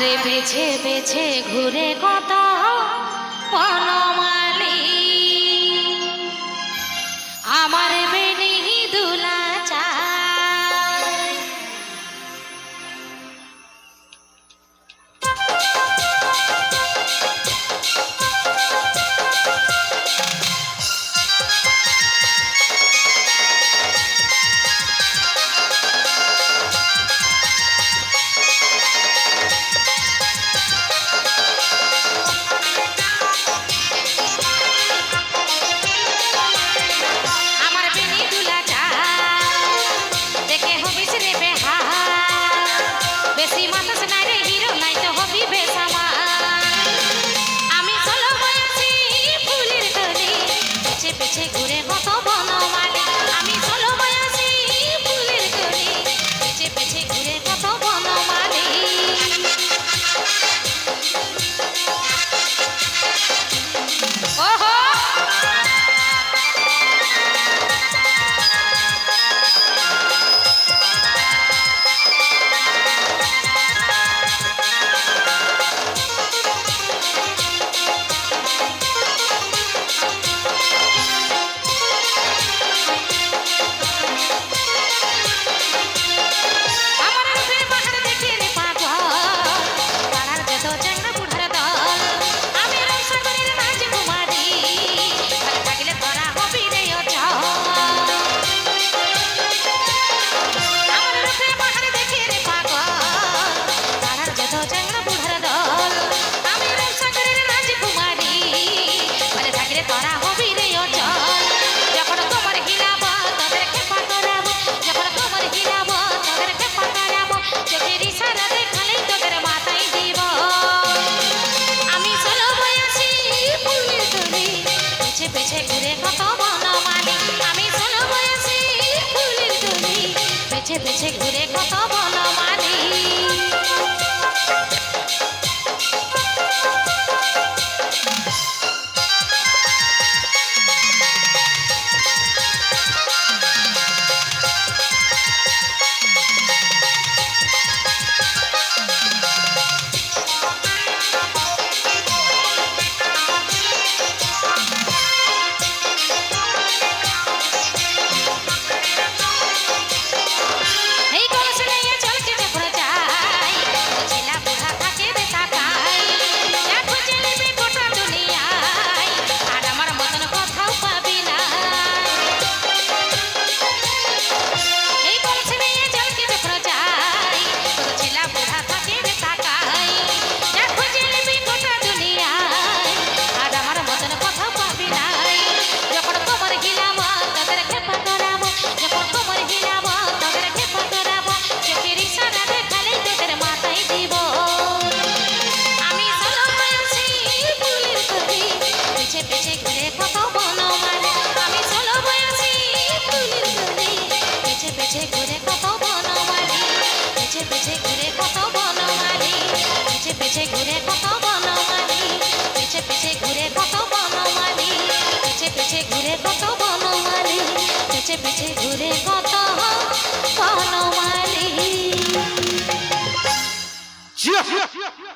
ধারে বেছে বেছে ঘুরে কত বেছে ঘুরে কত মন মানে। আমি চলে হয়েছি ঘুরে কত মন। Yeah.